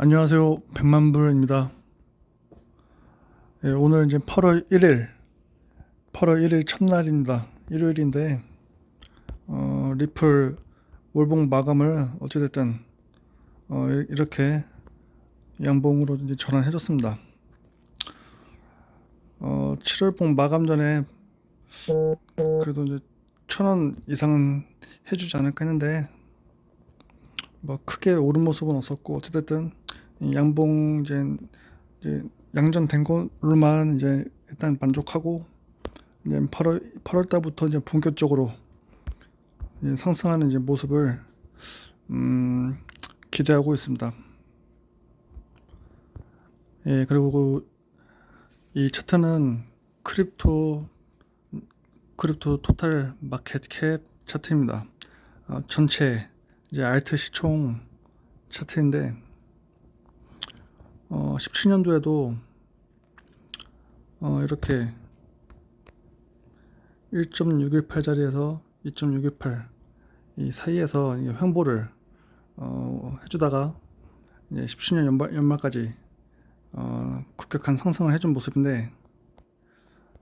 안녕하세요. 백만불입니다. 예, 오늘 이제 8월 1일, 8월 1일 첫날입니다. 일요일인데, 어, 리플 월봉 마감을 어찌됐든, 어, 이- 이렇게 양봉으로 이제 전환해 줬습니다. 어, 7월봉 마감 전에, 그래도 이제 천 원 이상은 해주지 않을까 했는데, 뭐 크게 오른 모습은 없었고 이 양봉 이제, 이제 양전된 걸로만 이제 일단 만족하고 이제 8월 8월 달부터 이제 본격적으로 이제 상승하는 이제 모습을 음, 기대하고 있습니다. 예 그리고 그이 차트는 크립토 크립토 토탈 마켓 캡 차트입니다. 어, 전체 이제 알트 시총 차트인데 어, 17년도에도 어, 이렇게 1.618짜리에서 2.618 이 사이에서 이게 횡보를 어, 해주다가 이제 17년 연말, 연말까지 어, 급격한 상승을 해준 모습인데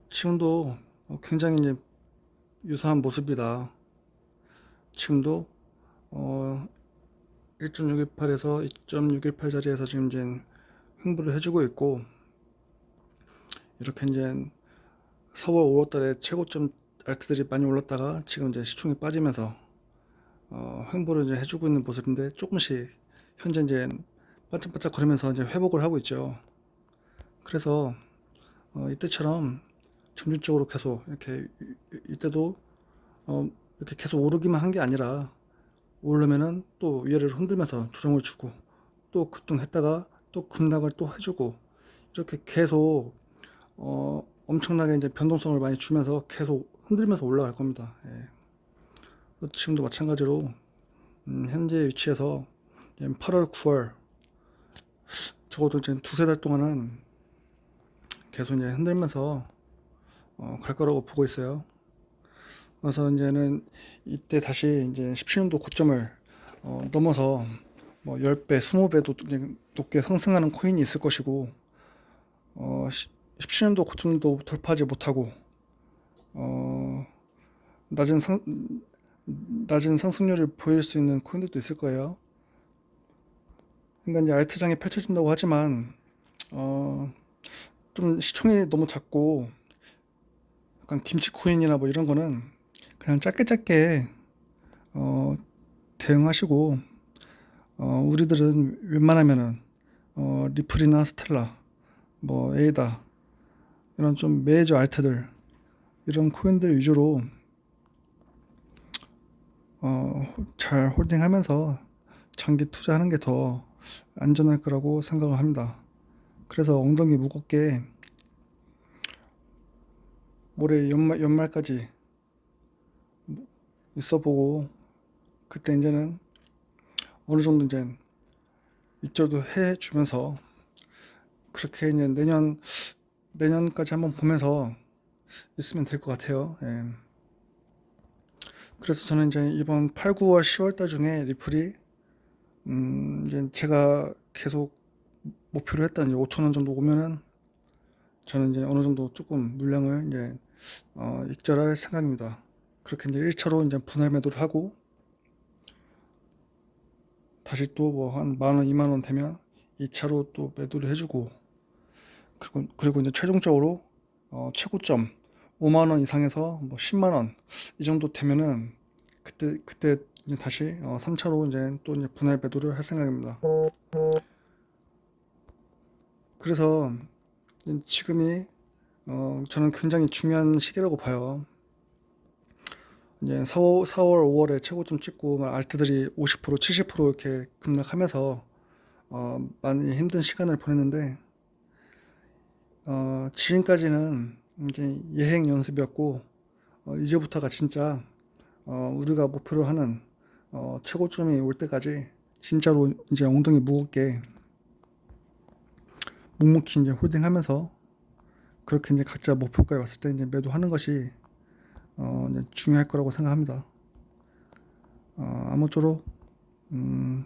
지금도 어, 굉장히 이제 유사한 모습이다. 지금도 어, 1.618에서 2.618 자리에서 지금 이제 횡보를 해주고 있고 이렇게 이제 4월, 5월 달에 최고점 알트들이 많이 올랐다가 지금 이제 시총이 빠지면서 어, 횡보를 이제 해주고 있는 모습인데 조금씩 현재 이제 반짝반짝 거리면서 이제 회복을 하고 있죠. 그래서 어, 이때처럼 점진적으로 계속 이렇게 이때도 어, 이렇게 계속 오르기만 한 게 아니라 오르면은 또 위아래로 흔들면서 조정을 주고 또 급등했다가 또 급락을 또 해주고 이렇게 계속 어 엄청나게 이제 변동성을 많이 주면서 계속 흔들면서 올라갈 겁니다. 예. 또 지금도 마찬가지로 음, 현재 위치에서 이제 8월, 9월 적어도 이제 두세 달 동안은 계속 이제 흔들면서 어, 갈 거라고 보고 있어요. 그래서 이제는 이때 다시 이제 17년도 고점을 어, 넘어서 뭐 10배, 20배도 이제 높게 상승하는 코인이 있을 것이고 어, 17년도 고점도 돌파하지 못하고 어, 낮은 상 낮은 상승률을 보일 수 있는 코인들도 있을 거예요. 그러니까 이제 알트장이 펼쳐진다고 하지만 어, 좀 시총이 너무 작고 약간 김치 코인이나 뭐 이런 거는 그냥 짧게 짧게 어, 대응하시고 어, 우리들은 웬만하면은 어, 리플이나 스텔라 뭐 에이다 이런 좀 메이저 알트들 이런 코인들 위주로 어, 잘 홀딩하면서 장기 투자하는 게 더 안전할 거라고 생각을 합니다. 그래서 엉덩이 무겁게 올해 연말, 연말까지 있어보고 그때 이제는 어느 정도 이제 입절도 해주면서 그렇게 이제 내년 내년까지 한번 보면서 있으면 될 것 같아요. 예. 그래서 저는 이제 이번 8, 9월, 10월 달 중에 리플이 음 이제 제가 계속 목표로 했던 이제 5천 원 정도 오면은 저는 이제 어느 정도 조금 물량을 이제 어, 익절할 생각입니다. 그렇게 이제 1차로 이제 분할 매도를 하고 다시 또 뭐 한 만 원, 2만 원 되면 2차로 또 매도를 해주고 그리고 그리고 이제 최종적으로 어, 최고점 5만 원 이상에서 뭐 10만 원 이 정도 되면은 그때 그때 이제 다시 어, 3차로 이제 또 이제 분할 매도를 할 생각입니다. 그래서 지금이 어, 저는 굉장히 중요한 시기라고 봐요. 이제 4월, 4월, 5월에 최고점 찍고 막 알트들이 50%, 70% 이렇게 급락하면서 어, 많이 힘든 시간을 보냈는데 어, 지금까지는 이제 예행 연습이었고 어, 이제부터가 진짜 어, 우리가 목표로 하는 어, 최고점이 올 때까지 진짜로 이제 엉덩이 무겁게 묵묵히 이제 홀딩하면서 그렇게 이제 각자 목표가에 왔을 때 이제 매도하는 것이 어, 중요할 거라고 생각합니다. 어, 아무쪼록 음,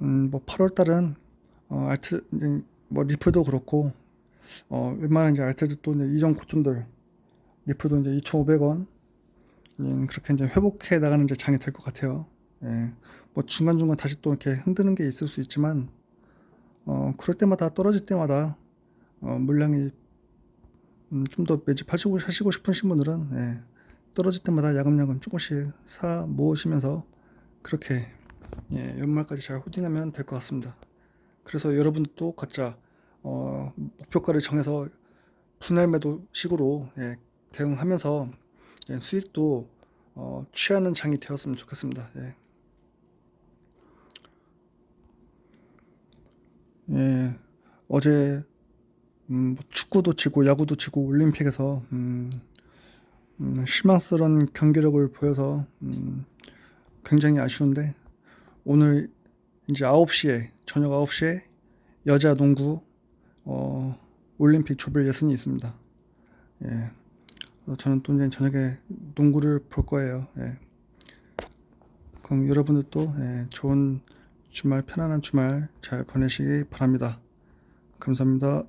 음, 뭐 8월 달은 어, 알트 뭐 리플도 그렇고 어, 웬만한 이제 알트들 또 이제 이전 고점들 리플도 이제 2,500원 예, 그렇게 이제 회복해 나가는 이제 장이 될 것 같아요. 예, 뭐 중간 중간 다시 또 이렇게 흔드는 게 있을 수 있지만 어, 그럴 때마다 떨어질 때마다 어, 물량이 음, 좀 더 매집하시고 하시고 싶으신 분들은 예, 떨어질 때마다 야금야금 조금씩 사 모으시면서 그렇게 예, 연말까지 잘 호딩하면 될 것 같습니다. 그래서 여러분도 각자 어, 목표가를 정해서 분할 매도 식으로 예, 대응하면서 예, 수익도 어, 취하는 장이 되었으면 좋겠습니다. 예. 예, 어제 음, 뭐 축구도 치고 야구도 치고 올림픽에서 음, 음, 실망스러운 경기력을 보여서 음, 굉장히 아쉬운데 오늘 이제 9시에 저녁 9시에 여자 농구 어, 올림픽 조별 예선이 있습니다. 예. 어, 저는 또 이제 저녁에 농구를 볼 거예요. 예. 그럼 여러분들도 예, 좋은 주말 편안한 주말 잘 보내시기 바랍니다. 감사합니다.